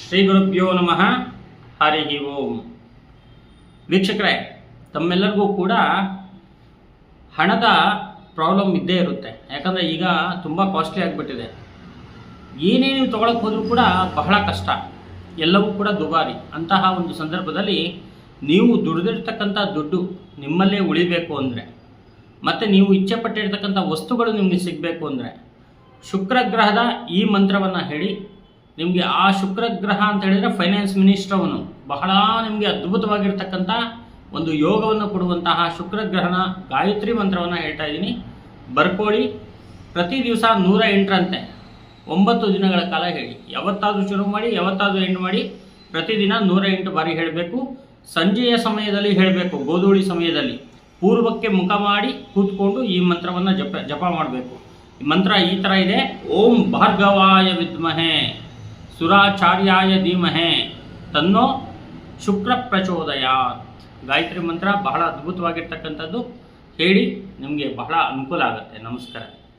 ಶ್ರೀ ಗುರುಭ್ಯೋ ನಮಃ ಹರಿ ಓಂ. ವೀಕ್ಷಕರೇ, ತಮ್ಮೆಲ್ಲರಿಗೂ ಕೂಡ ಹಣದ ಪ್ರಾಬ್ಲಮ್ ಇದ್ದೇ ಇರುತ್ತೆ. ಯಾಕಂದರೆ ಈಗ ತುಂಬ ಕಾಸ್ಟ್ಲಿ ಆಗಿಬಿಟ್ಟಿದೆ. ಏನೇ ನೀವು ತೊಗೊಳಕ್ಕೆ ಹೋದರೂ ಕೂಡ ಬಹಳ ಕಷ್ಟ. ಎಲ್ಲವೂ ಕೂಡ ದುಬಾರಿ. ಅಂತಹ ಒಂದು ಸಂದರ್ಭದಲ್ಲಿ ನೀವು ದುಡಿದಿರ್ತಕ್ಕಂಥ ದುಡ್ಡು ನಿಮ್ಮಲ್ಲೇ ಉಳಿಬೇಕು ಅಂದರೆ, ಮತ್ತು ನೀವು ಇಚ್ಛೆ ಪಟ್ಟಿರ್ತಕ್ಕಂಥ ವಸ್ತುಗಳು ನಿಮಗೆ ಸಿಗಬೇಕು ಅಂದರೆ, ಶುಕ್ರ ಗ್ರಹದ ಈ ಮಂತ್ರವನ್ನು ಹೇಳಿ ನಿಮಗೆ ಆ ಶುಕ್ರ ಗ್ರಹ ಅಂತ ಹೇಳಿದರೆ ಫೈನಾನ್ಸ್ ಮಿನಿಸ್ಟರ್ ಅವನು. ಬಹಳ ನಿಮಗೆ ಅದ್ಭುತವಾಗಿರ್ತಕ್ಕಂಥ ಒಂದು ಯೋಗವನ್ನು ಕೊಡುವಂತಹ ಶುಕ್ರ ಗ್ರಹನ ಗಾಯತ್ರಿ ಮಂತ್ರವನ್ನು ಹೇಳ್ತಾ ಇದ್ದೀನಿ. ಬರ್ಕೊಳ್ಳಿ ಪ್ರತಿ ದಿವಸ ನೂರ ಎಂಟರಂತೆ. ಒಂಬತ್ತು ದಿನಗಳ ಕಾಲ ಹೇಳಿ. ಯಾವತ್ತಾದರೂ ಶುರು ಮಾಡಿ, ಯಾವತ್ತಾದರೂ ಎಂಡ್ ಮಾಡಿ ಪ್ರತಿದಿನ ನೂರ ಎಂಟು ಬಾರಿ ಹೇಳಬೇಕು. ಸಂಜೆಯ ಸಮಯದಲ್ಲಿ ಹೇಳಬೇಕು, ಗೋಧೂಳಿ ಸಮಯದಲ್ಲಿ. ಪೂರ್ವಕ್ಕೆ ಮುಖ ಮಾಡಿ ಕೂತ್ಕೊಂಡು ಈ ಮಂತ್ರವನ್ನು ಜಪ ಜಪ ಮಾಡಬೇಕು. ಈ ಮಂತ್ರ ಈ ಥರ ಇದೆ. ಓಂ ಭಾರ್ಗವಾಯ ವಿದ್ಮಹೆ. ಸುರಾಚಾರ್ಯಾಯ ಧೀಮಹೆ, ತನ್ನೋ ಶುಕ್ರ ಪ್ರಚೋದಯಾತ್. ಗಾಯತ್ರಿ ಮಂತ್ರ ಬಹಳ ಅದ್ಭುತವಾಗಿರ್ತಕ್ಕಂಥದ್ದು. ಹೇಳಿ, ನಿಮಗೆ ಬಹಳ ಅನುಕೂಲ ಆಗುತ್ತೆ. ನಮಸ್ಕಾರ.